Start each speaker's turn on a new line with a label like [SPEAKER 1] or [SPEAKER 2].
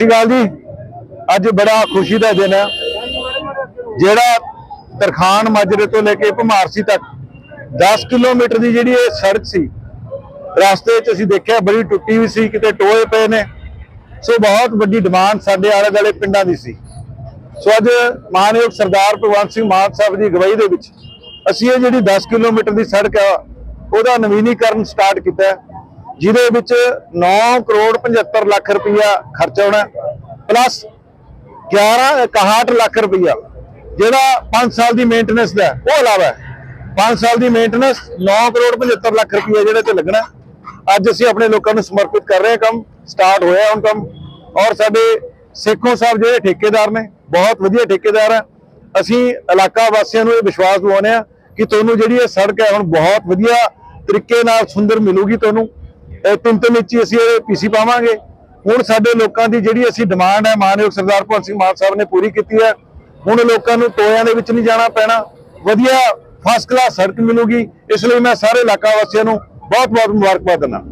[SPEAKER 1] ਸਤਿ ਸ਼੍ਰੀ ਅਕਾਲ ਜੀ। ਅੱਜ ਬੜਾ ਖੁਸ਼ੀ ਦਾ ਦਿਨ ਹੈ। ਜਿਹੜਾ ਤਰਖਾਨ ਮਾਜਰੇ ਤੋਂ ਲੈ ਕੇ ਭਮਾਰਸੀ ਤੱਕ 10 ਕਿਲੋਮੀਟਰ ਦੀ ਜਿਹੜੀ ਇਹ ਸੜਕ ਸੀ, ਰਸਤੇ 'ਚ ਅਸੀਂ ਦੇਖਿਆ ਬੜੀ ਟੁੱਟੀ ਵੀ ਸੀ, ਕਿਤੇ ਟੋਏ ਪਏ ਨੇ। ਸੋ ਬਹੁਤ ਵੱਡੀ ਡਿਮਾਂਡ ਸਾਡੇ ਆਲੇ ਦੁਆਲੇ ਪਿੰਡਾਂ ਦੀ ਸੀ। ਸੋ ਅੱਜ ਮਾਨਯੋਗ ਸਰਦਾਰ ਭਗਵੰਤ ਸਿੰਘ ਮਾਨ ਸਾਹਿਬ ਦੀ ਅਗਵਾਈ ਦੇ ਵਿੱਚ ਅਸੀਂ ਇਹ ਜਿਹੜੀ 10 ਕਿਲੋਮੀਟਰ ਦੀ ਸੜਕ ਹੈ ਉਹਦਾ ਨਵੀਨੀਕਰਨ ਸਟਾਰਟ ਕੀਤਾ ਜਿਹਦੇ ਵਿੱਚ 9 ਕਰੋੜ 75 ਲੱਖ ਰੁਪਇਆ ਖਰਚ ਆਉਣਾ ਪਲੱਸ 11 61 ਲੱਖ ਰੁਪਇਆ ਜਿਹੜਾ 5 ਸਾਲ ਦੀ ਮੇਨਟੇਨੈਂਸ ਦਾ ਉਹ ਇਲਾਵਾ ਹੈ। 5 ਸਾਲ ਦੀ ਮੇਨਟੇਨੈਂਸ 9 ਕਰੋੜ 75 ਲੱਖ ਰੁਪਇਆ ਜਿਹੜੇ ਤੇ ਲੱਗਣਾ। ਅੱਜ ਅਸੀਂ ਆਪਣੇ ਲੋਕਾਂ ਨੂੰ ਸਮਰਪਿਤ ਕਰ ਰਹੇ ਹਾਂ ਕੰਮ ਸਟਾਰਟ ਹੋਇਆ ਹੁਣ ਕੰਮ। ਔਰ ਸਾਡੇ ਸੇਖੋਂ ਸਾਹਿਬ ਜਿਹੜੇ ਠੇਕੇਦਾਰ ਨੇ, ਬਹੁਤ ਵਧੀਆ ਠੇਕੇਦਾਰ ਹੈ ਅਸੀਂ ਇਲਾਕਾ ਵਾਸੀਆਂ ਨੂੰ ਇਹ ਵਿਸ਼ਵਾਸ ਦਿਵਾਉਂਦੇ ਆ ਕਿ ਤੁਹਾਨੂੰ ਜਿਹੜੀ ਇਹ ਸੜਕ ਹੈ, ਹੁਣ ਬਹੁਤ ਵਧੀਆ ਤਰੀਕੇ ਨਾਲ ਸੁੰਦਰ ਮਿਲੂਗੀ ਤੁਹਾਨੂੰ। ਤਿੰਨ ਤਿੰਨ ਇੰਚੀ ਅਸੀਂ ਇਹ ਪੀਸੀ ਪਾਵਾਂਗੇ। ਹੁਣ ਸਾਡੇ ਲੋਕਾਂ ਦੀ ਜਿਹੜੀ ਅਸੀਂ ਡਿਮਾਂਡ ਹੈ, ਮਾਨਯੋਗ ਸਰਦਾਰ ਭਗਵੰਤ ਸਿੰਘ ਮਾਨ ਸਾਹਿਬ ਨੇ ਪੂਰੀ ਕੀਤੀ ਹੈ। ਹੁਣ ਲੋਕਾਂ ਨੂੰ ਟੋਇਆਂ ਦੇ ਵਿੱਚ ਨਹੀਂ ਜਾਣਾ ਪੈਣਾ। ਵਧੀਆ ਫਸਟ ਕਲਾਸ ਸੜਕ ਮਿਲੂਗੀ। ਇਸ ਲਈ ਮੈਂ ਸਾਰੇ ਇਲਾਕਾ ਵਾਸੀਆਂ ਨੂੰ ਬਹੁਤ ਬਹੁਤ ਮੁਬਾਰਕਬਾਦ ਦਿੰਦਾ।